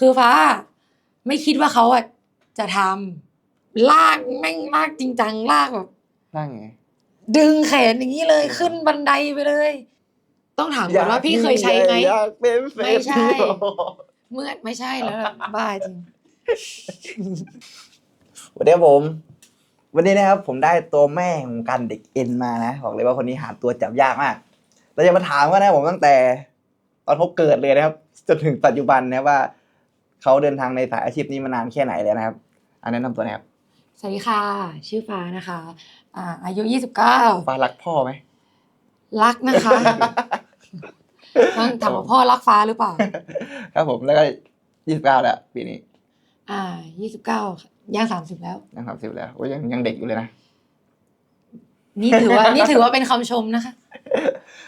คือฟ้า ไม่คิดว่าเขาอะจะทำลากแม่งลากจริงจังลากแบบนั่งไง ดึงแขนอย่างนี้เลยขึ้นบันไดไปเลย ต้องถามก่อนว่าพี่เคยใช้ไหม อยากเป็นเศรษไม่ใช่ ฐีเมื่อไม่ใช่แล้วล่ะบ้าจริง สวัสดีครับผม วันนี้นะครับผมได้ตัวแม่ของการเด็กเอ็นมานะบอกเลยว่าคนนี้หาตัวจับยากมาก เราจะมาถามว่านะผมตั้งแต่ ตอนเขาเกิดเลยนะครับจนถึงปัจจุบันนะว่า เขาเดินทางในสายอาชีพนี้มานานแค่ไหนแล้วนะครับ อันแนะนำตัวหนะครับ สวัสดีค่ะ ชื่อฟ้านะคะอ่าอายุยี่สิบเก้าฟ้ารักพ่อไหม รักนะคะต้องถามว่าพ่อรักฟ้าหรือเปล่า ครับผมแล้วก็ยี่สิบเก้าแล้วปีนี้ อ่ายี่สิบเก้าย่างสามสิบแล้วยังสามสิบแล้วโอ้ยยังยังเด็กอยู่เลยนะ นี่ถือว่านี่ถือว่าเป็นคำชมนะคะ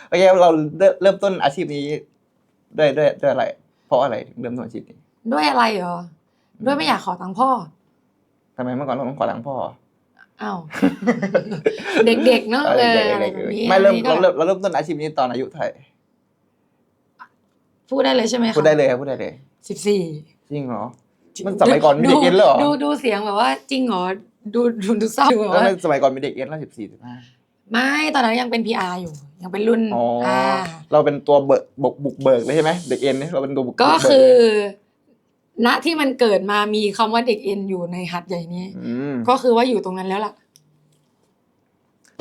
โอเคเราเริ่มเริ่มต้นอาชีพนี้ด้วยด้วยด้วยอะไร เพราะอะไรถึงเริ่มต้นอาชีพนี้ ด้วยอะไรเหรอ ด้วยไม่อยากขอตังค์พ่อทำไมเมื่อก่อนเราต้องขอตังค์พ่ออ้าวเด็กๆเนอะเอเอออเด็กๆอะไรเด็กแบบๆนี้ไม่เริ่มอันนี้ก็เราเริ่มเราเริ่มต้นอาชีพนี้ตอนอายุเท่าไหร่พูดได้เลยใช่ไหมคะพูดได้เลยครับพูดได้เลยสิบสี่จริงเหรอมันสมัยก่อนมีเด็กเอ็นเลยเหรอดูดูเสียงแบบว่า จริงเหรอดูดูดูเศร้าแบบแล้วว่าสมัยก่อนมีเด็กเอ็นแล้วสิบสี่สิบห้าไม่ตอนนั้นยังเป็น PR อยู่ ยังเป็นรุ่นอ๋อออ่าเราเป็นตัวเบิกบุกบุกเบิกเลยใช่ไหมเด็กเอ็นเนี่ยเราเป็นตัวบุกก็บุเบิคือเลย ณที่มันเกิดมามีคำว่าเด็กเอ็นอยู่ในหัดใหญ่นี้ อืมก็คือว่าอยู่ตรงนั้นแล้วล่ะ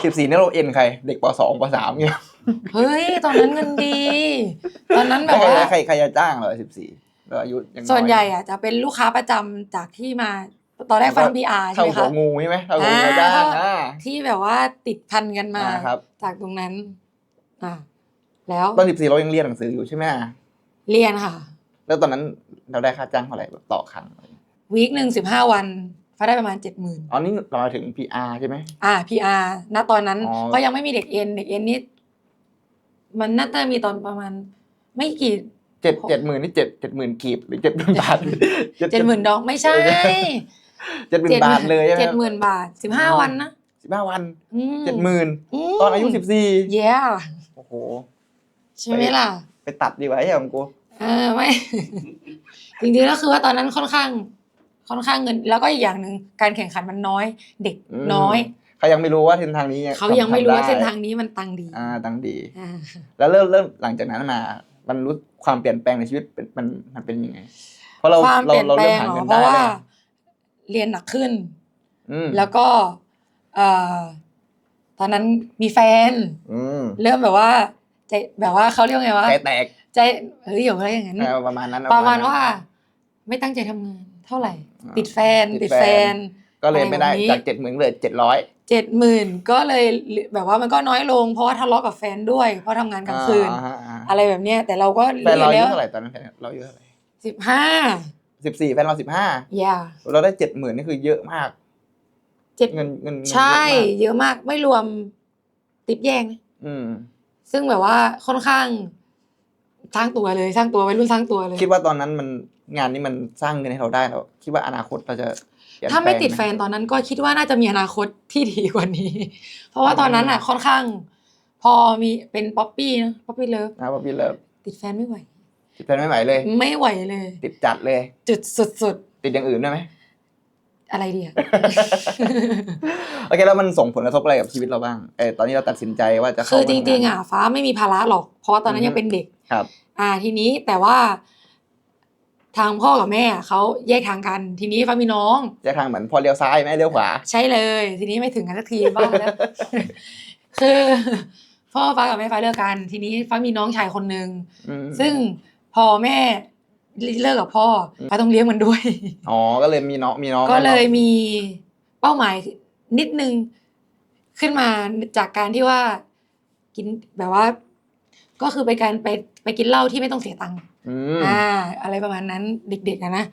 สิบสี่นี่เราเอ็นใคร เด็กปสองปสามเนี่ยเฮ้ย ตอนนั้นเงินดี ตอนนั้นแบแล้วบใครว่า ใครใครจะจ้างเราสิบสี่เราอายุยังอยส่วนใหญ่อะจะเป็นลูกค้าประจำจากที่มาตอนแรกฟัง PR ใช่เท่าไหมหัวคะ งูใช่ไหมเท่าหัวงูจ้างอ่า ที่แบบว่าติดพันกันมาอ่าครับ จากตรงนั้น อ่าแล้วตอนสิบสี่เรายังเรียนหนังสืออยู่ใช่ไหมเรียนค่ะ แล้วตอนนั้น เราได้ค่าจ้างเท่าไหร่แบบต่อครั้งวีคหนึ่งสิบห้าวันฟ้าได้ประมาณเจ็ดหมื่นอ๋อนี่เราถึง PR ใช่ไหมอ่า PR ณตอนนั้นอ๋อก็ยังไม่มีเด็กเอ็นเด็กเอ็นนี่มันน่าจะมีตอนประมาณ ไม่กี่เจ็ดเจ็ดหมื่นนี่เจ็ดเจ็ดหมื่นกีบหรือเจ็ดหมื่นบาทเจ็ดหมื่นดอกไม่ใช่เจ็ดหมื่นบาทเลยใช่ไหมเจ็ดหมื่นบาทสิบห้าวันนะสิบห้าวันอืมเจ็ดหมื่นมตอนอายุสิบสี่เย้โอ้โหใช่ไหมล่ะ ไปตัดดีกว่าไอ้ของกู เออไม่ จริงๆแล้วคือว่าตอนนั้นค่อนข้าง ค่อนข้างเงิน แล้วก็อีกอย่างหนึ่งการแข่งขันมันน้อย เด็กน้อย เขายังไม่รู้ว่าเส้นทางนี้เขายังไม่รู้ว่าทำได้เส้นทางนี้มันตังค์ดีอ่าตังดี อ่าแล้วเริ่มเริ่มหลังจากนั้นมา มันรู้ความเปลี่ยนแปลงในชีวิตเป็นมันมันเป็นยังไง เพราะเราความเราเปลี่ยนเราแปลเริ่มงหาเหรเงิอนเพได้ราะว่าเลยเรียนหนักขึ้น อืมแล้วก็เอ่อตอนนั้นมีแฟน อืมเริ่มแบบว่าใจแบบว่าเขาเรียกว่าไงวะใจแตก ใจเฮ้ยอย่าอะไรอย่างนั้น เออประมาณนั้นประมาณนั้นว่า ไม่ตั้งใจทำงานเท่าไหร่อ่าติดแฟนติติดดแฟแฟน น ก็เลยไม่ได้อะไรแบบนี้ จากเจ็ดหมื่นเลยเจ็ดร้อย เจ็ดหมื่นก็เลยแบบว่ามันก็น้อยลง เพราะว่าทะเลาะกับแฟนด้วย เพราะทำงานกลางคืน อะไรแบบเนี้ยแต่เราก็แฟนเราอาเรียุยนแล้วเท่าไหร่ตอนนั้นแฟนเราอายุเท่าไหร่สิบห้าสิบสี่แฟนเราสิบห้าอย่าเราได้เจ็ดหมื่นนี่คือเยอะมาก เจ็ดเงินเงินเงินใช่เยอะมากเยอะมากไม่รวมติปแย่งนะอืมซึ่งแบบว่าค่อนข้าง สร้างตัวเลยสร้างตัววัยรุ่นสร้างตัวเลย คิดว่าตอนนั้นมันงานนี้มันสร้างเงินให้เราได้แล้วคิดว่าอนาคตเราจะเปลี่ยนถ้าไม่ปลงติดหแฟนตอนนั้นก็คิดว่าน่าจะมีอนาคตที่ดีกว่านี้ เพราะว่าตอนนั้นอะค่อนข้าง พอมีเป็นป๊อปปี้นะป๊อปปี้เลิฟนะว่าพี่เลิฟติดแฟนไม่ไหว ติดแฟนไม่ไหวเลย ไม่ไหวเลย ติดจัดเลย จุดสุดติดอย่างอื่นได้ไหมๆอะไรดีอะโอเคแล้วมันส่งผลกระทบอะไรกับชีวิตเราบ้างเออตอนนี้เราตัดสินใจว่าจะเข้าคือจมาทำริงๆนอะฟ้าไม่มีภาระหรอก เพราะว่าตอนนั้นอือฮึยังเป็นเด็ก ครับ อ่าทีนี้แต่ว่า ทางพ่อกับแม่เขาแยกทางกัน ทีนี้ฟ้ามีน้องจะทางเหมือนพอเลี้ยวซ้ายไหมเลี้ยวขวา ใช่เลย ทีนี้ไม่ถึงกันสักทีบ้างแล้ว คือพ่อฟ้ากับแม่ฟ้าเลิกกัน ทีนี้ฟ้ามีน้องชายคนหนึ่งอืมซึ่งพอแม่เลิกกับพ่ออมฟ้าต้องเลี้ยงมันด้วย อ๋อก็เลยมีน้องมีน้องก็เลยให้น้องมีเป้าหมายนิดนึงขึ้นมาจากการที่ว่า กินแบบว่า ก็คือไปการไปไปกินเหล้าที่ไม่ต้องเสียตังค์อืมอ่า อะไรประมาณนั้นเด็กๆอะนะ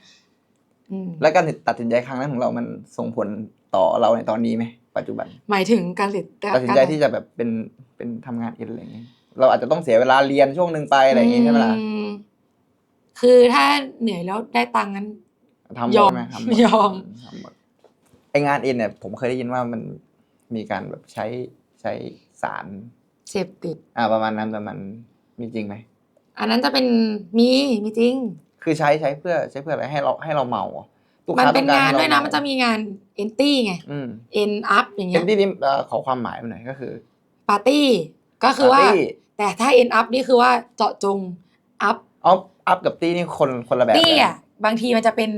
อืมแล้วการตัดสินใจครั้งนั้นของเรามันส่งผลต่อเราในตอนนี้ไหมปัจจุบัน หมายถึงการติดตัดสินใจที่จะแบบเป็นเป็นทำงานเอ็นอะไรอย่างเงี้ยเราอาจจะต้องเสียเวลาเรียนช่วงหนึ่งไปอะไรอย่างงี้ใช่ไหมล่ะอืมคือถ้าเหนื่อยแล้วได้ตังค์นั้น ทำหมยอดมไหมทำหมดยอม ทำหมดไองานเอ็นเนี่ยผมเคยได้ยินว่ามันมีการแบบใช้ใช้สาร เสพติด อ่าประมาณนั้นแต่มันมีจริงไหม อันนั้นจะเป็นมีมีจริง คือใช้ใช้เพื่อใช้เพื่ออะไรให้เราให้เราเมาอะลูกมันค้าเป็นต้องกงารนให้เรด้วยนะเมันจะมีงานเอนตี้ไงอืมเอ็นอัพอย่างเอ็เงี้นยที่นี้เอ่อขอความหมายมันหน่อยก็คือปาร์ตี้ก็คือว่าปาร์ตี้แต่ถ้าเอ็นอัพนี่คือว่าเจาะจงอัพออฟอัพกับตี้นี่คนคนละแบบตี้กันอะบางทีมันจะเป็น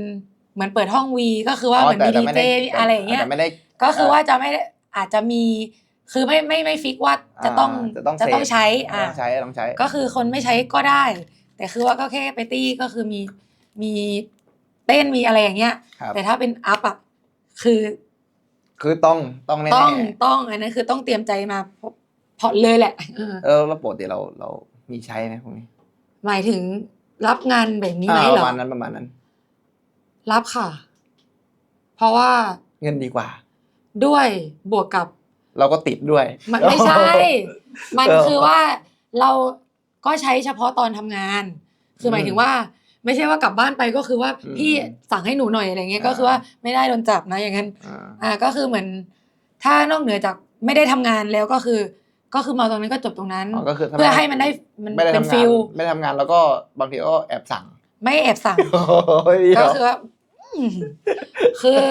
เหมือนเปิดห้องวีก็คือว่าเหมือนแต่มีแต่ดีไม่เจด้อะไรอย่างเงี้ย แต่ไม่ได้ ก็คือว่าจะไม่ได้อาจจะมี คือไม่ไม่ไม่ฟิกว่าจะต้องาจะต้องจะต้องเสพ ใช้อ่า ต้องใช้ต้องใช้ ก็คือคนไม่ใช้ก็ได้ แต่คือว่าก็แค่ไปตี้ก็คือมีมีเต้นมีอะไรอย่างเงี้ย ครับ แต่ถ้าเป็นอัพอะคือคือต้องต้องแน่ๆต้องต้องอันนั้นคือต้องเตรียมใจมาพอเลยแหละเออเออแล้วปกติเราเรามีใช้ไหมพวกนี้หมายถึงรับงานแบบนี้ไหมอ่าเหปรระอมาณนั้นประมาณนั้น รับค่ะ เพราะว่าเงินดีกว่า ด้วยบวกกับ เราก็ติดด้วย มันไม่ใช่ มันเออคือว่าเราก็ใช้เฉพาะตอนทำงาน คือหมายถึงว่า ไม่ใช่ว่ากลับบ้านไปก็คือว่าอืมพี่สั่งให้หนูหน่อยอะไรเงี้ยอ่าก็คือว่าไม่ได้โดนจับนะอย่างนั้นอ่าอ่าก็คือเหมือน ถ้านอกเหนือจากไม่ได้ทำงานแล้วก็คือ ก็คือมาตรงนั้นก็จบตรงนั้นอ๋อก็คือถ้าเพื่อให้มันได้มันไม่ได้เป็นทำงานฟิลไม่ได้ทำงานแล้วก็บางทีก็แอบสั่ง ไม่แอบสั่งโอ้ยก็คือว่าอืมคือ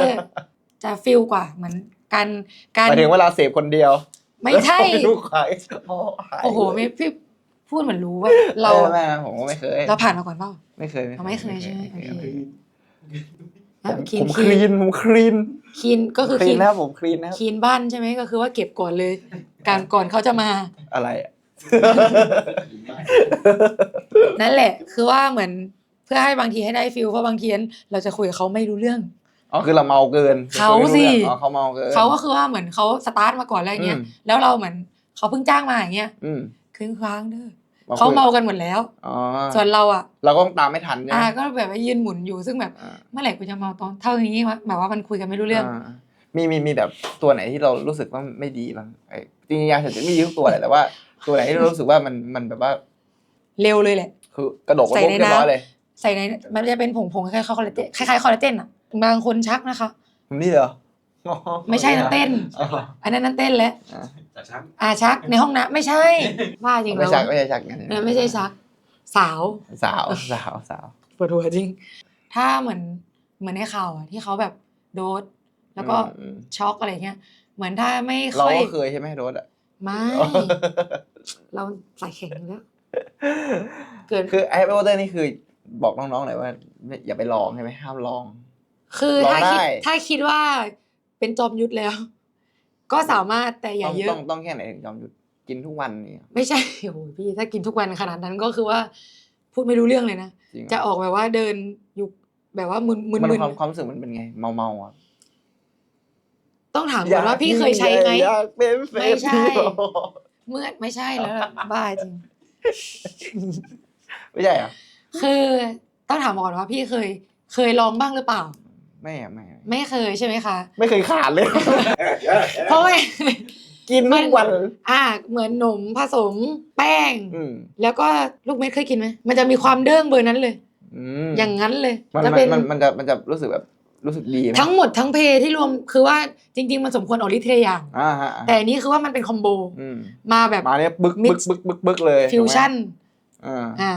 จะฟิลกว่าเหมือน การการหมายถึงเวลาเสพคนเดียว ไม่ใช่ลูกขายโอ้โหไม่พี่พูดเหมือนรู้ว่า เราออไม่ไม่ผมก็ไม่เคย เราผ่านมาก่อนเปล่าไม่เคยเราไม่เคยใช่ไหมเคยโอเคผมคีผนมคคีลีนนผมคลีนคีนก็คือคลีคีนนนะครับผมคลีนนะครับคีนบ้านใช่ไหมก็คือว่าเก็บก่อนเลย การก่อนเขาจะมาอะไรอะนั่นแหละ คือว่าเหมือนเพื่อให้บางทีให้ได้ฟิลเพราะบางทีเราจะคุยกับเขาไม่รู้เรื่อง อ๋อคือเราเมาเกินเขาสิอ๋อเขาเมาเกินเขาก็คือว่าเหมือนเขาสตาร์ทมาก่อนแล้วอย่างเงี้ยอืมแล้วเราเหมือนเขาเพิ่งจ้างมาอย่างเงี้ยอืมครึ่งครั้งเด้อคุยเขาเมากันหมดแล้วอ๋อส่วนเราอะ เราก็ต้องตามไม่ทันใช่ไหมอ่าก็แบบว่ายืนหมุนอยู่ซึ่งแบบอ่าเมื่อไหร่กูจะเมาตอนเท่านี้วะแบบว่ามันคุยกันไม่รู้เรื่องามีมีมีแบบตัวไหนที่เรารู้สึกว่าไม่ดีบ้างไอ้จริงๆยาเสพติดไม่ดีทุกตัวแหละแต่ว่า ตัวไหนที่เรารู้สึกว่ามันมันแบบว่า เร็วเลยแหละ คือกระโดดกระใส่โดดในเรียบร้อยน้ำเลย ใส่ในมันจะเป็นผงผงๆคล้ายๆคอลลาเจนคล้ายๆคอลลาเจนอะ บางคนชักนะคะผมนี่เหรอไม่ใช่นะเต้น อ๋ออันนั้นนั่นเต้นแล้วอ่าจากช้างอาชักในห้องน้ำไม่ใช่ว่าจริงไม่แล้วใช่ไม่ใช่ชักกันเออไม่ใช่ชัก สาว สาวสาวสาว ปวดหัวจริง ถ้าเหมือนเหมือนในข่าวอะที่เขาแบบโดสแล้วก็อืมช็อกอะไรเงี้ย เหมือนถ้าไม่เราค่อยก็เคยใช่ไหมโดสอะ ไม่ เราใส่แข็งอยู่แล้ว เกิดคือไอ้เบลเตอร์นี่คือบอกน้องๆหน่อยว่าไม่อย่าไปลองใช่ไหมห้ามลอง คือลองถ้าคิดได้ ถ้าคิดว่าเป็นจอมยุทธแล้ว ก็สามารถแต่อย่าต้องเยต้อะ องต้องแค่ไหนถึงยอมหยุดกินทุกวันนี่ไม่ใช่ โอ้โหพี่ถ้ากินทุกวันขนาดนั้นก็คือว่า พูดไม่รู้เรื่องเลยนะ จริงเหรจะออกแบบว่าเดินอยู่แบบว่ามึนมึนมันมึนความความรู้สึกมันเป็นไง เมาเมาๆอะต้องถามก่อนว่าพี่เคยใช้ไหม อยากเป็นเฟไม่ใช่สติวัลเมื่อไม่ใช่แล้วล่ะบ้าจริง ไม่ใช่เหรอะคือต้องถามก่อนว่าพี่เคย เคยลองบ้างหรือเปล่า ไม่อะไม่อะไม่เคยใช่ไหมคะ ไม่เคยขาดเลย เพราะว่า กินทุกวัน อ่า เหมือนหนมผสมแป้ง อืมแล้วก็ลูกเม็ดเคยกินไหมมันจะมีความเด้งเบอร์นั้นเลย อืมอย่างนั้นเลยมันจะมันเป็นมันมันจะมันจะรู้สึกแบบรู้สึกดีไหมทั้งหมดทั้งเพที่รวมคือว่าจริง ๆ มันสมควรออกฤทธิ์ทีละอย่าง อ่าฮะแต่อันนี้คือว่ามันเป็นคอมโบอืมมาแบบ มาเนี่ยบึก Mix บึกบึกบึกบึกเลยฟิวชั่นอ่าอ่า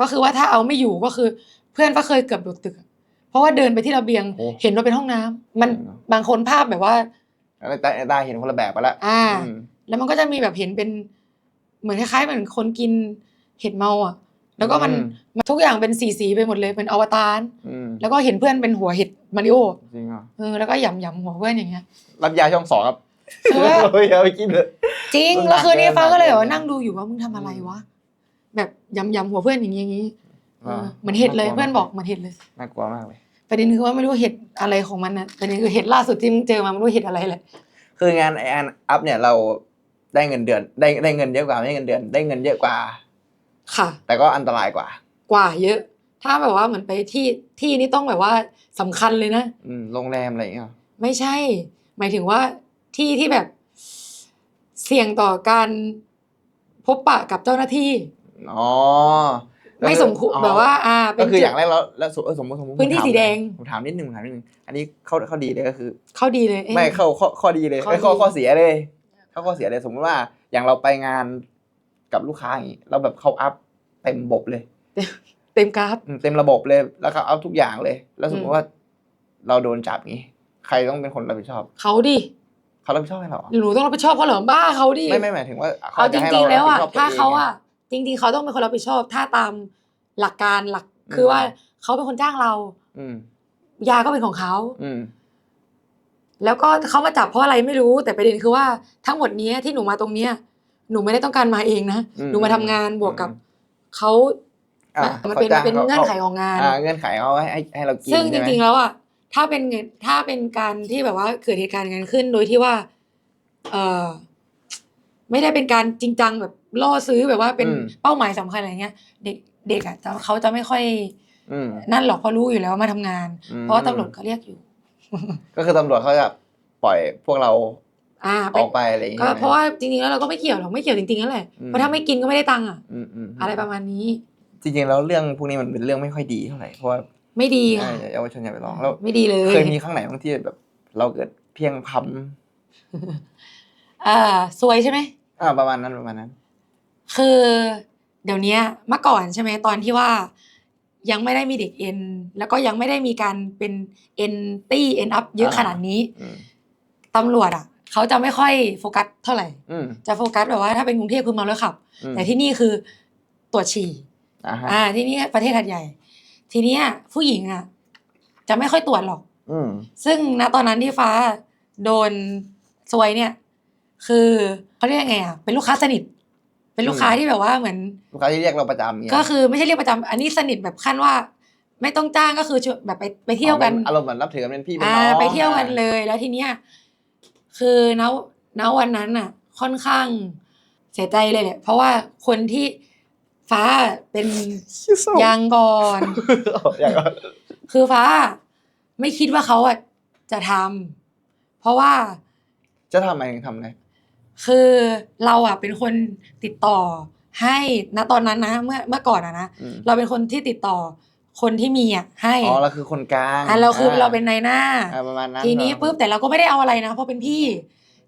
ก็คือว่าถ้าเอาไม่อยู่ก็คือ เพื่อนก็เคยเกือบโดดตึกอะ เพราะว่าเดินไปที่ระเบียงโอ้ เห็นว่าเป็นห้องน้ำมันเออบางคนภาพแบบว่า แล้วตาตาเห็นคนละแบบไปละอ่า อืมแล้วมันก็จะมีแบบเห็นเป็น เหมือนคล้ายๆเหมือนคนกินเห็ดเมาอะ แล้วก็มันมันทุกอย่างเป็นสีสีๆไปหมดเลยเป็นอวตารอืมแล้วก็เห็นเพื่อนเป็นหัวเห็ดมาริโอจริงเหรอเออแล้วก็หยำหยำๆหัวเพื่อนอย่างเงี้ยรับยาช่องสองครับคือว่าเฮ้ยเอาไปกินเลย จริงมันหนักแล้วคืนนี้เกินฟ้าก็เลยแบบว่าหนักเกิน นั่งดูอยู่ว่ามึงทำอะไรวะแบบยำยำๆหัวเพื่อนอย่างงี้อย่างงี้เออ เหมือนเห็ดเลยเพื่อนบอกเหมือนเห็ดเลยน่ากลัวมากเลยประเด็นคือว่าไม่รู้เห็ดอะไรของมันนะประเด็นคือเห็ดล่าสุดที่มึงเจอมาไม่รู้เห็ดอะไรเลยคืองานไออันอัพเนี่ยเราได้เงินเดือน ได้ได้เงินเยอะกว่าไม่ได้เงินเดือน ได้เงินเยอะกว่า ค่ะ แต่ก็อันตรายกว่า กว่า เยอะ ถ้าแบบว่าเหมือนไปที่ที่นี่ต้องแบบว่าสำคัญเลยนะอืมโรงแรมอะไรอย่างเงี้ยไม่ใช่ หมายถึงว่าที่ที่แบบเสี่ยงต่อการพบปะกับเจ้าหน้าที่อ๋อ ไม่สมควรอ๋อแบบว่า อ่า เป็ก็นคือจุอย่างแรกแล้วแล้วสมเออสมมติสมมติพื้นที่ผมถามสีแดงผมถามนิดนึงผมถามนิดนึงอันนี้เข้าเข้าดีเลยก็คือ เข้าดีเลยอ้ยไม่เข้าข้อข้อดีเลยข้อไม่ข้อดีข้อเสียเลยเข้าข้อเสียเลยสมมติว่าอย่างเราไปงานกับลูกค้าอย่างงี้เราแบบเข้าอัพเต็มบบเลย เต็ต็มกราฟอืมเต็มระบบเลยแล้วก็เอาทุกอย่างเลย แล้วสมมอืติมว่า เราโดนจับงี้ใครต้องเป็นคนรับผิดชอบเขาดิเขารับผิดชอบให้เราเหรอหนูต้องรับผิดชอบเขาเหรอบ้าเขาดิไม่ไม่หมายถึงว่าเอาจจะให้ริงๆแล้วอะบผิดชบถ้าตัวงเขาไงอะ จริงๆเขาต้องเป็นคนรับผิดชอบ ถ้าตามหลักการหลักคือว่าเขาเป็นคนจ้างเรา อืมยาก็เป็นของเขา อืมแล้วก็เขามาจับเพราะอะไรไม่รู้แต่ประเด็นคือว่าทั้งหมดเนี้ยที่หนูมาตรงเนี้ย หนูไม่ได้ต้องการมาเองนะอืมหนูมาทำงานบวกกับอืมเขาอะมันเป็นขามันเป็นจ้าเงื่อนไขของงาน อ่าเงื่อนไขเขาให้ให้ให้เรากินซึ่งจใช่ไหมริงๆแล้วอะถ้าเป็นเงินถ้าเป็นการที่แบบว่าเกิดเหตุการณ์อย่างนั้นขึ้นโดยที่ว่า เออไม่ได้เป็นการจริงจังแบบ ล่อซื้อแบบว่าเป็นเป้าหมายสำคัญอะไรเงี้ย เด็กเด็กอะจะเขาจะไม่ค่อยอืม นั่นหรอกเพราะรู้อยู่แล้วว่ามาทำงาน อืม เพราะว่าตำรวจเขาเรียกอยู่ ก็คือตำรวจเขาจะปล่อยพวกเราอ่าอไปอกไปอะไรอย่างก็เงี้ยเพราะว่าจริงๆแล้วเราก็ไม่เกี่ยวหรอกไม่เกี่ยวจริงๆนั่นแหละอืม เพราะถ้าไม่กินก็ไม่ได้ตังค์อะอืมอืมอะไรประมาณนี้ จริงๆแล้วเรื่องพวกนี้มันเป็นเรื่องไม่ค่อยดีเท่าไหร่เพราะว่าไม่ดีค่ะใช่เยาวชนอย่าไปลองแล้ว ไม่ดีเลยเคยมีครั้งไหนบางที่แบบ เราเกิดเพียงพอ่าซวยใช่ไหมำอ่าประมาณนั้นประมาณนั้น คือเดี๋ยวเนี้ยเมื่อก่อนใช่ไหมตอนที่ว่ายังไม่ได้มีเด็กเอ็นแล้วก็ยังไม่ได้มีการเป็นเอ็นตี้เอ็นอัพเยอะอ่าขนาดนี้อืมตำรวจอะเขาจะไม่ค่อยโฟกัสเท่าไหร่ อืมจะโฟกัสแบบว่าถ้าเป็นกรุงเทพคือเมาแล้วขับ อืมแต่ที่นี่คือตรวจฉี่ อ่าฮะอ่าที่นี่ประเทศหัดใหญ่ ทีเนี้ยผู้หญิงอะจะไม่ค่อยตรวจหรอก อืมซึ่งณตอนนั้นที่ฟ้าโดนซวยเนี่ย คือเขาเรียกไงอะเป็นลูกค้าสนิท เป็นลูกค้าที่แบบว่าเหมือน ลูกค้าที่เรียกเราประจำเนี่ยก็คือไม่ใช่เรียกประจำอันนี้สนิทแบบขั้นว่า ไม่ต้องจ้างก็คือชวนแบบไปไปเที่ยวกันอารมณ์เหมือนรับถือกันเป็นพี่เป็นอ่าน้องไปเที่ยวกันเลย แล้วทีเนี้ยคือณณวันนั้นอะ ค่อนข้างเสียใจเลยแหละเพราะว่าคนที่ฟ้าเป็นชื่อส้มยังก่อน อย่างก็คือฟ้าไม่คิดว่าเขาอะจะทำเพราะว่าจะทำอะไรทำอะไร คือเราอะเป็นคนติดต่อให้ณตอนนั้นนะเมื่อเมื่อก่อนอะนะอืม เราเป็นคนที่ติดต่อคนที่มีอะให้อ๋อเราคือคนกลางอะเราคือเราเป็นนายหน้า อ่าประมาณนั้นทีนี้เหรอปุ๊บแต่เราก็ไม่ได้เอาอะไรนะเพราะเป็นพี่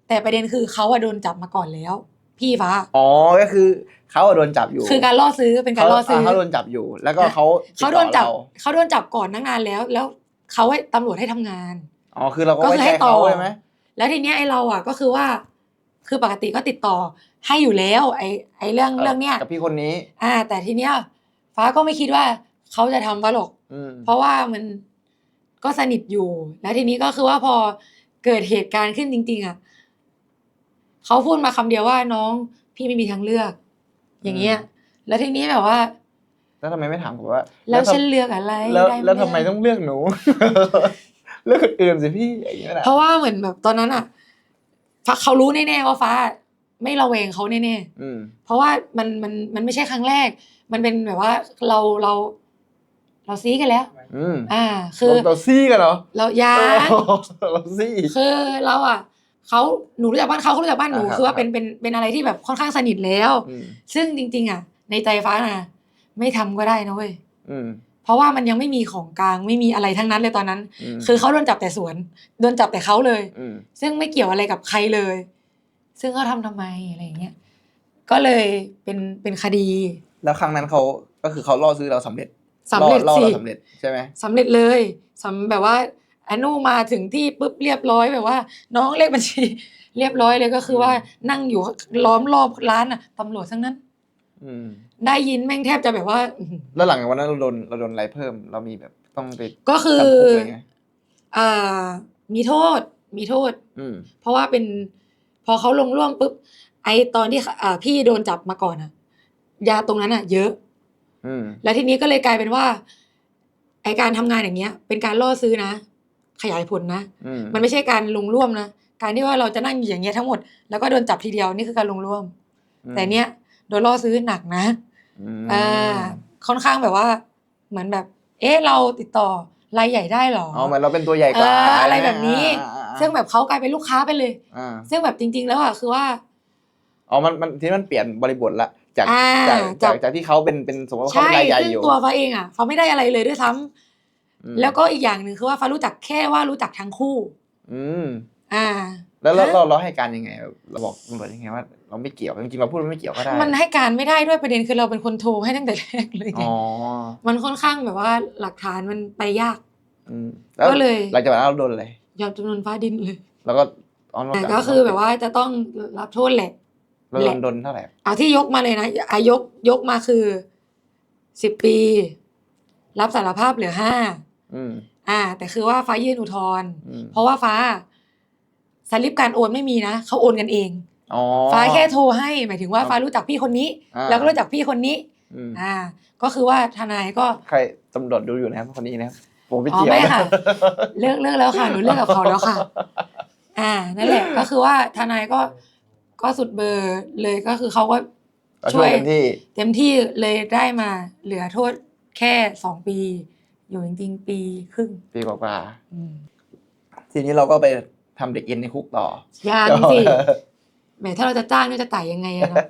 แต่ประเด็นคือเขาอะโดนจับมาก่อนแล้ว พี่ฟ้า อ๋อก็คือเขาอะโดนจับอยู่คือการล่อซื้อเป็นการล่อซื้อ เขาโดนจับอยู่ แล้วก็เขาเขาโดนจับติต่อเเขาโดนจับก่อนตั้งนานแล้ว แล้วเขาให้ตำรวจให้ทำงานราอ๋อคือเราก็ก็ไว้คือใจให้ต่อ เขาใช่ไหมแล้วทีเนี้ยไอเราอะก็คือว่า คือปกติก็ติดต่อให้อยู่แล้วไอไอเรื่องเรื่องเนี้ยกับพี่คนนี้ อ่า แต่ทีเนี้ยฟ้าก็ไม่คิดว่าเขาจะทำวะหรอก อืมเพราะว่ามันก็สนิทอยู่ แล้วทีนี้ก็คือว่าพอเกิดเหตุการณ์ขึ้นจริง ๆอะเขาพูดมาคำเดียวว่าน้องพี่ไม่มีทางเลือก อย่างเงี้ย แล้วทีนี้แบบว่า แล้วทำไมไม่ถามผมว่าแล้วทำฉันเลือกอะไรแล้วได้หแล้วทำไมต้องเลือกหนู เลือกคนอื่นสิพี่อย่างเงี้ยแหละเพราะว่าเหมือนแบบตอนนั้นอะ ฟ้าเขารู้แน่ๆว่าฟ้า ไม่ระแวงเขาแน่อืม ๆเพราะว่ามันมันมันไม่ใช่ครั้งแรก มันเป็นแบบว่าเราเรา เราซีกันแล้ว อืมอ่า คือ เราเราซี่กันเหรอเรายางเราซี่คือเราอะเขาหนูรู้จักบ้านเขาเขารู้จักบ้านหนูอ่าครับ คือว่าเป็นเป็นเป็นอะไรที่แบบค่อนข้างสนิทแล้ว อืมซึ่งจริง ๆ อะ ในใจฟ้าน่ะไม่ทำก็ได้นะเว้ยอืม เพราะว่ามันยังไม่มีของกลางไม่มีอะไรทั้งนั้นเลยตอนนั้นมคือเขาโดนจับแต่สวนโดนจับแต่เขาเลยอืมซึ่งไม่เกี่ยวอะไรกับใครเลย ซึ่งเขาทำทำไมอะไรอย่างเงี้ยก็เลยเป็นเป็นคดี แล้วครั้งนั้นเขาก็คือเขาล่อซื้อเราสำเร็จสำเร็จล่อสิล่อเราสำเร็จใช่ไหมสำเร็จเลยสำแบบว่าอนุมาถึงที่ปุ๊บเรียบร้อยแบบว่า น้องเลขบัญชี เรียบร้อยเลยก็คือว่านั่งอยู่ล้อมรอบร้านอะตำรวจทั้งนั้นอืม ได้ยินแม่งแทบจะแบบว่าอื้อหือแล้วหลังจากวันนั้นเราโดนเราโดนอะไรเพิ่ม เรามีแบบต้องไปก็คือจำคุกอะไรเงี้ยอ่ามีโทษ มีโทษอืมเพราะว่าเป็น พอเขาลงร่วมปุ๊บ ไอตอนที่อ่าพี่โดนจับมาก่อนอะยาตรงนั้นอะเยอะอืมแล้วทีนี้ก็เลยกลายเป็นว่า ไอการทำงานอย่างเงี้ย เป็นการล่อซื้อนะ ขยายผลนะอืมมันไม่ใช่การลงร่วมนะ การที่ว่าเราจะนั่งอยู่อย่างเงี้ยทั้งหมด แล้วก็โดนจับทีเดียวนี่คือการลงร่วม แต่เนี้ย โดนล่อซื้อหนักนะอืมอ่าค่อนข้างแบบว่า เหมือนแบบ เอ๊ะเราติดต่อรายใหญ่ได้เหรออ๋อเหมือนเราเป็นตัวใหญ่กว่าเอออะไรแบบนี้อ่าอ่าอ่าซึ่งแบบเขากลายเป็นลูกค้าไปเลยอ่าซึ่งแบบจริง ๆ แล้วอะคือว่าอ๋อมันมันทีนี้มันเปลี่ยนบริบทละจากอ่าจากจาจากกจากที่เขาเป็นเป็นสมมติว่าเขาใช่เป็นรายใหญ่ซึ่งอยู่ตัวฟ้าเองอะเขาไม่ได้อะไรเลยด้วยซ้ำอืมแล้วก็อีกอย่างหนึ่งคือว่าฟ้ารู้จักแค่ว่ารู้จักทั้งคู่ อืมอ่า แล้วเราฮะเราเราให้การยังไงเราบอกตำรวจยังไงว่า เราไม่เกี่ยวจริงๆเราพูดว่าไม่เกี่ยวก็ได้มันให้การไม่ได้ด้วยประเด็นคือเราเป็นคนโทรให้ตั้งแต่แรกเลยไงอ๋อมันค่อนข้างแบบว่าหลักฐานมันไปยากอืมแล้วก็เลยหลังจากนั้นเราโดนอะไรยอมจำนวนฟ้าดินเลยแล้วก็อ๋อเราแต่ก็คือแบบว่าจะต้องรับโทษแหละเราโดนโดนเท่าไหร่เอาที่ยกมาเลยนะอายกยกมาคือสิบปี รับสารภาพเหลือห้าอืมอ่า แต่คือว่าฟ้ายื่นอุทธรณ์อืมเพราะว่าฟ้า สลิปการโอนไม่มีนะเขาโอนกันเอง อ๋อ ฟ้าแค่โทรให้หมายถึงว่าฟ้ารู้จักพี่คนนี้ อ่าแล้วก็รู้จักพี่คนนี้อืมอ่าก็คือว่าทนายก็ใครตำรวจดูอยู่นะครับคนนี้นะครับผมไม่อ๋อเกี่ยวไม่ค่ะ เลิกเลิกแล้วค่ะหนูเลิกกับเขาแล้วค่ะ อ่านั่นแหละก็คือว่าทนายก็ก็สุดเบอร์เลยก็คือเขาก็เราช่วยเต็มที่ เต็มที่เลยได้มาเหลือโทษแค่สองปี อยู่จริงๆปีครึ่งปีกว่าอืม ๆทีนี้เราก็ไป ทำเด็กเอ็นในคุกต่อ ยังสิแหมถ้าเราจะจ้างนี่จะไต่ยังไงอะเนาะ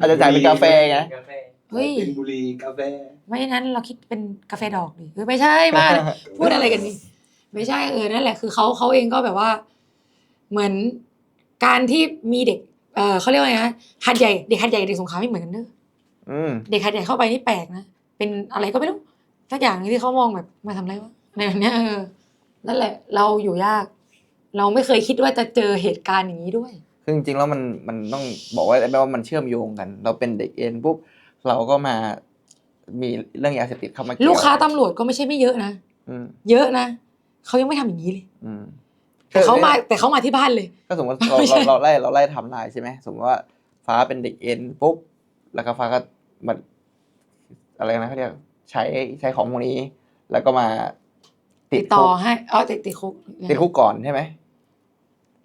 อาจจะจ่ายเป็นกาแฟไงกาแฟเฮ้ยเป็นบุหรี่กาแฟ ไม่นั้นเราคิดเป็นกาแฟดอกดิเออไม่ใช่มาพูดอะไรกันนี่ไม่ใช่เออนั่นแหละคือเขาเขาเองก็แบบว่า เหมือนการที่มีเด็ก เออเขาเรียกว่าไงนะหัดใหญ่เด็กหัดใหญ่กับเด็กสงขลาไม่เหมือนกันเนอะอืมเด็กหัดใหญ่เข้าไปนี่แปลกนะเป็นอะไรก็ไม่รู้สักอย่างที่เขามองแบบมาทำอะไรวะในแบบเนี้ยเออนั่นแหละ เราอยู่ยาก เราไม่เคยคิดว่าจะเจอเหตุการณ์อย่างนี้ด้วย คือจริงๆแล้วมันมันต้องบอกว่าแปลว่ามันเชื่อมโยงกัน เราเป็นเด็กเอ็นปุ๊บเราก็มามีเรื่องยาเสพติดเข้ามาเกี่ยวลูกค้าตำรวจก็ไม่ใช่ไม่เยอะนะ อืมเยอะนะเขายังไม่ทำอย่างนี้เลย อืม แต่เขามาแต่เขามาที่บ้านเลย ก็สมมติเราไม่ใช่ เราเราไล่เราไล่ไทำลายใช่ไหมสมมติว่าฟ้าเป็นเด็กเอ็นปุ๊บแล้วก็ฟ้าก็มาอะไรนะเขาเรียกใช้ใช้ของพวกนี้ แล้วก็มา ติติดดต่อคุกให้อ๋อติดติดคุกติดคุกก่อนใช่ไหม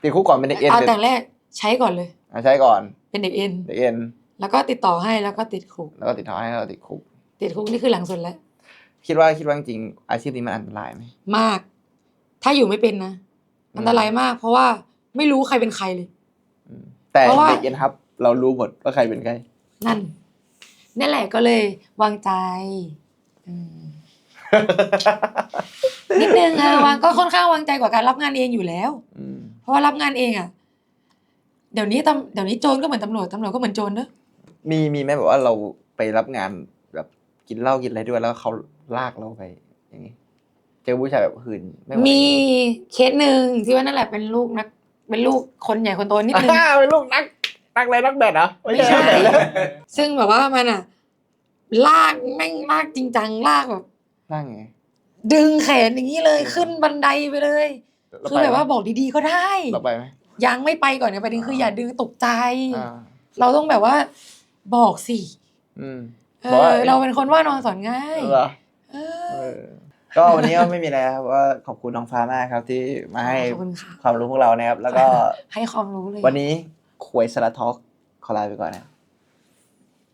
ติดคุกก่อนเป็นเด็กเอ็นเอาแต่แรกใช้ก่อนเลยอะใช้ก่อน เป็นเด็กเอ็นเด็กเอ็นแล้วก็ติดต่อให้แล้วก็ติดคุก แล้วก็ติดท้ายให้เราติดคุก ติดคุกนี่คือหลังสุดแล้ว คิดว่าคิดว่าจริงๆอาชีพนี้มันอันตรายไหมมาก ถ้าอยู่ไม่เป็นนะอืมอันตรายมาก เพราะว่าไม่รู้ใครเป็นใครเลยอืมแต่เพราะว่าเด็กเอ็นครับ เรารู้หมดว่าใครเป็นใคร นั่นนี่แหละก็เลยวางใจ อืม นิดนึงเออวางก็ค่อนข้างวางใจกว่าการรับงานเองอยู่แล้ว อืมเพราะว่ารับงานเองอะ เดี๋ยวนี้ตำเดี๋ยวนี้โจรก็เหมือนตำรวจตำรวจก็เหมือนโจรเนอะมีมีไหมแบบว่าเราไปรับงานแบบกินเหล้ากินอะไรด้วยแล้วเขาลากเราไป อย่างนี้เจอผู้ชายแบบหื่นไม่ไหวมีเคสหนึ่งที่ว่านั่นแหละเป็นลูกนัก เป็นลูกคนใหญ่คนโตนิดนึงอ่าเป็นลูกนักนักอะไรนักแบดเหรอไม่ใช่ ซึ่งแบบว่ามันอะ ลากแม่งลากจริงจังลากแบบ นั่งไงดึงแขนอย่างนี้เลยขึ้นบันไดไปเลยเรคือแบบว่าบอกดีๆก็ได้ เราไปไหม ยังไม่ไปก่อนเนี่ยประเด็นคืออย่าดึงตกใจ อ่า เราต้องแบบว่าบอกสิอืมเอบอกว่า อเราเป็นคนว่านอนสอนง่ายเหรอเอเอออก็วันนี้ก็ไม่มีอะไรครับว่าขอบคุณน้องฟ้ามากครับที่มาให้ขอบคุณค่ะ ความรู้พวกเรานะครับ แล้วก็ให้ความรู้เลยวันนี้ควยสลัดทอล์กขอลาไปก่อนนะครับ